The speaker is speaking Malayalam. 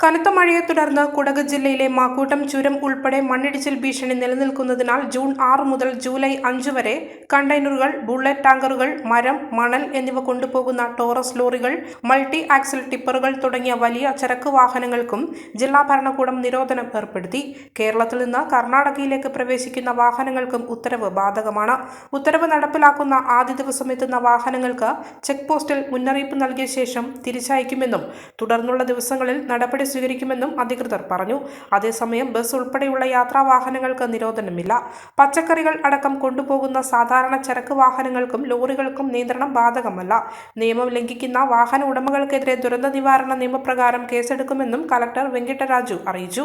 കനത്ത മഴയെ തുടർന്ന് കുടക് ജില്ലയിലെ മാക്കൂട്ടം ചുരം ഉൾപ്പെടെ മണ്ണിടിച്ചിൽ ഭീഷണി നിലനിൽക്കുന്നതിനാൽ ജൂൺ ആറ് മുതൽ ജൂലൈ അഞ്ച് വരെ കണ്ടെയ്നറുകൾ ബുള്ളറ്റ് ടാങ്കറുകൾ മരം മണൽ എന്നിവ കൊണ്ടുപോകുന്ന ടോറസ് ലോറികൾ മൾട്ടി ആക്സിൽ ടിപ്പറുകൾ തുടങ്ങിയ വലിയ ചരക്ക് വാഹനങ്ങൾക്കും ജില്ലാ ഭരണകൂടം നിരോധനം ഏർപ്പെടുത്തി. കേരളത്തിൽ നിന്ന് കർണാടകയിലേക്ക് പ്രവേശിക്കുന്ന വാഹനങ്ങൾക്കും ഉത്തരവ് ബാധകമാണ്. ഉത്തരവ് നടപ്പിലാക്കുന്ന ആദ്യ ദിവസം എത്തുന്ന വാഹനങ്ങൾക്ക് ചെക്ക് പോസ്റ്റിൽ മുന്നറിയിപ്പ് നൽകിയ ശേഷം തിരിച്ചയക്കുമെന്നും തുടർന്നുള്ള ദിവസങ്ങളിൽ നടപടി സ്വീകരിക്കുമെന്നും അധികൃതർ പറഞ്ഞു. അതേസമയം ബസ് ഉൾപ്പെടെയുള്ള യാത്രാ വാഹനങ്ങൾക്ക് നിരോധനമില്ല. പച്ചക്കറികൾ അടക്കം കൊണ്ടുപോകുന്ന സാധാരണ ചരക്ക് വാഹനങ്ങൾക്കും ലോറികൾക്കും നിയന്ത്രണം ബാധകമല്ല. നിയമം ലംഘിക്കുന്ന വാഹന ഉടമകൾക്കെതിരെ ദുരന്ത നിവാരണ നിയമപ്രകാരം കേസെടുക്കുമെന്നും കലക്ടർ വെങ്കിട്ടരാജു അറിയിച്ചു.